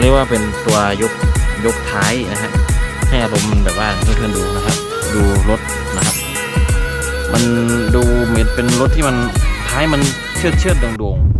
เรียกว่าเป็นตัวยกยกท้ายนะฮะให้อารมณ์แบบว่าเพื่อนๆดูนะครับ ดูรถนะครับ มันดูเหมือนเป็นรถที่มันท้ายมันเชือดเชือดโด่งๆ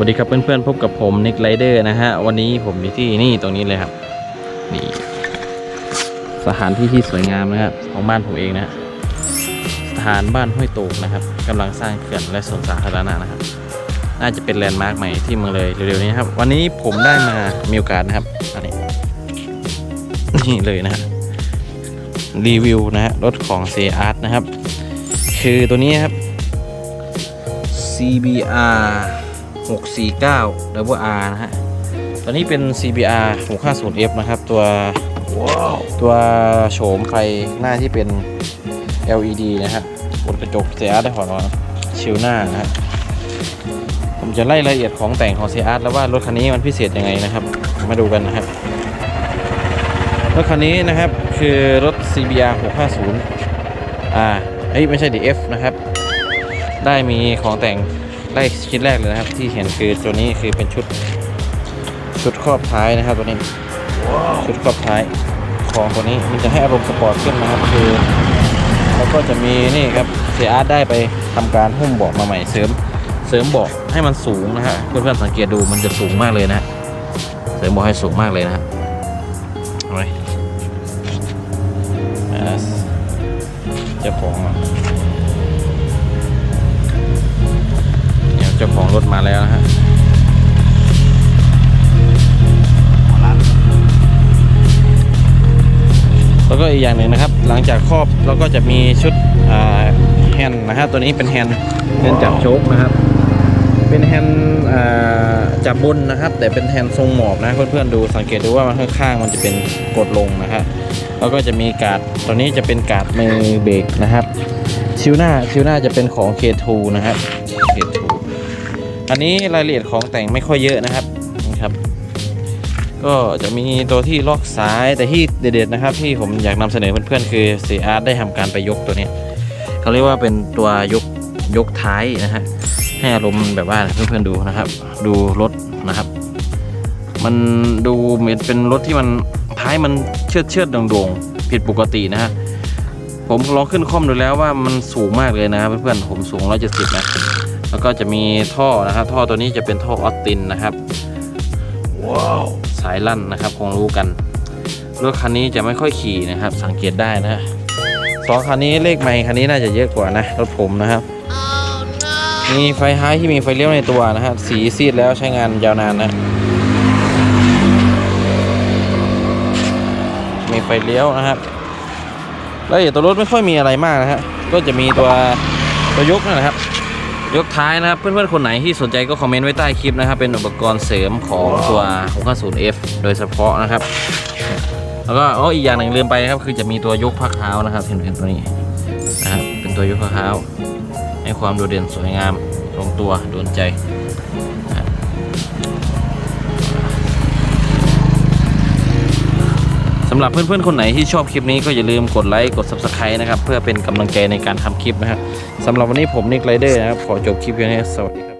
วัสดีครับเพื่อนๆพบกับผมนิกไรเดอร์นะฮะวันนี้ผมอยู่ที่นี่ตรงนี้เลยครับนี่สถานที่ที่สวยงามนะครับของบ้านผมเองนะฮะสถานบ้านห้วยโตกนะครับกำลังสร้างเขื่อนและสวนสาธารณะนะครับ น่าจะเป็นแลนด์มาร์คใหม่ที่เมืองเลยเร็วๆนี้ครับวันนี้ผมได้มามีโอกาสนะครับอันนี้นี่เลยนะฮะรีวิวนะฮะรถของเซอาร์ตนะครับ คือตัวนี้ครับ CBR 649 Double R นะฮะตัวนี้เป็น CBR 650F นะครับ ตัวตัวโฉมไฟหน้าที่เป็น LED นะครับบนกระจกเซียร์ได้ขอมาชิลหน้านะฮะ ผมจะไล่รายละเอียดของแต่งของเซียร์แล้วว่ารถคันนี้มันพิเศษยังไงนะครับ มาดูกันนะครับ รถคันนี้นะครับคือรถ CBR 650อ่าเอ้ยไม่ใช่ DF นะครับ ได้มีของแต่ง ได้ชิ้นแรกเลยนะครับ ที่เห็นคือตัวนี้คือเป็นชุดชุดครอบท้ายนะครับตัวนี้ ชุดครอบท้ายของตัวนี้มันจะให้อารมณ์สปอร์ตขึ้นนะครับคือแล้วก็จะมีนี่ครับเสียอาร์ตได้ไปทำการหุ้มเบาะมาใหม่เสริม เสริมเบาะให้มันสูงนะฮะเพื่อนๆสังเกตดูมันจะสูงมากเลยนะฮะเสริมเบาะให้สูงมากเลยนะฮะเอาไว้อ่าเจ้าของ เดี๋ยวเจ้าของรถมาแล้วนะฮะแล้วก็อีกอย่างหนึ่งนะครับ หลังจากครอบเราก็จะมีชุดอ่าแฮนด์นะครับตัวนี้เป็นแฮนด์แฮนด์จับโชคนะครับ เป็นแฮนด์อ่าจับบนนะครับ แต่เป็นแฮนด์ทรงหมอบนะเพื่อนๆดูสังเกตดูว่ามันข้างๆมันจะเป็นกดลงนะครับแล้วก็จะมีการ์ดตัวนี้จะเป็นการ์ดมือเบรกนะครับชิวหน้าชิวหน้าจะเป็นของ K2 นะครับ K2 อันนี้รายละเอียดของแต่งไม่ค่อยเยอะนะครับนะครับ ก็จะมีตัวที่ล็อกซ้ายแต่ที่เด็ดๆนะครับ ที่ผมอยากนำเสนอเพื่อนๆคือ c ีอาร์ได้ทำการไปยกตัวนี้เขาเรียกว่าเป็นตัวยกยกท้ายนะฮะให้อารมณ์แบบว่าเพื่อนๆดูนะครับ ดูรถนะครับ มันดูเหมือนเป็นรถที่มันท้ายมันเชือดเชือดโด่งๆผิดปกตินะฮะผมลองขึ้นคอมดูแล้วว่ามันสูงมากเลยนะเพื่อนๆผมสูง 170 นะ แล้วก็จะมีท่อนะครับ ท่อตัวนี้จะเป็นท่อออสตินนะครับว้าวสายลั่นนะครับ คงรู้กันรถคันนี้จะไม่ค่อยขี่นะครับ สังเกตได้นะฮะสองคันนี้เลขไมค์คันนี้น่าจะเยอะกว่านะรถผมนะครับมีไฟท้ายที่มีไฟเลี้ยวในตัวนะครับ สีซีดแล้วใช้งานยาวนานนะมีไฟเลี้ยวนะครับรายละเอียดตัวรถไม่ค่อยมีอะไรมากนะฮะก็จะมีตัวตัวยกนั่นแหละครับ ยกท้ายนะครับ เพื่อนๆ คนไหนที่สนใจก็คอมเมนต์ไว้ใต้คลิปนะครับ เป็นอุปกรณ์เสริมของตัว 650F โดยเฉพาะนะครับ แล้วก็อ๋ออีกอย่างหนึ่งลืมไปนะครับ คือจะมีตัวยกพักเท้านะครับ เห็นเห็นตัวนี้นะครับ เป็นตัวยกพักเท้า ให้ความโดดเด่นสวยงามลงตัวโดนใจ สำหรับเพื่อนๆ คนไหนที่ชอบคลิปนี้ก็อย่าลืมกดไลค์กด Subscribe นะครับ เพื่อเป็นกำลังใจในการทำคลิปนะครับสำหรับวันนี้ผมนิกไรเดอร์นะครับ ขอจบคลิปเพียงเท่านี้สวัสดีครับ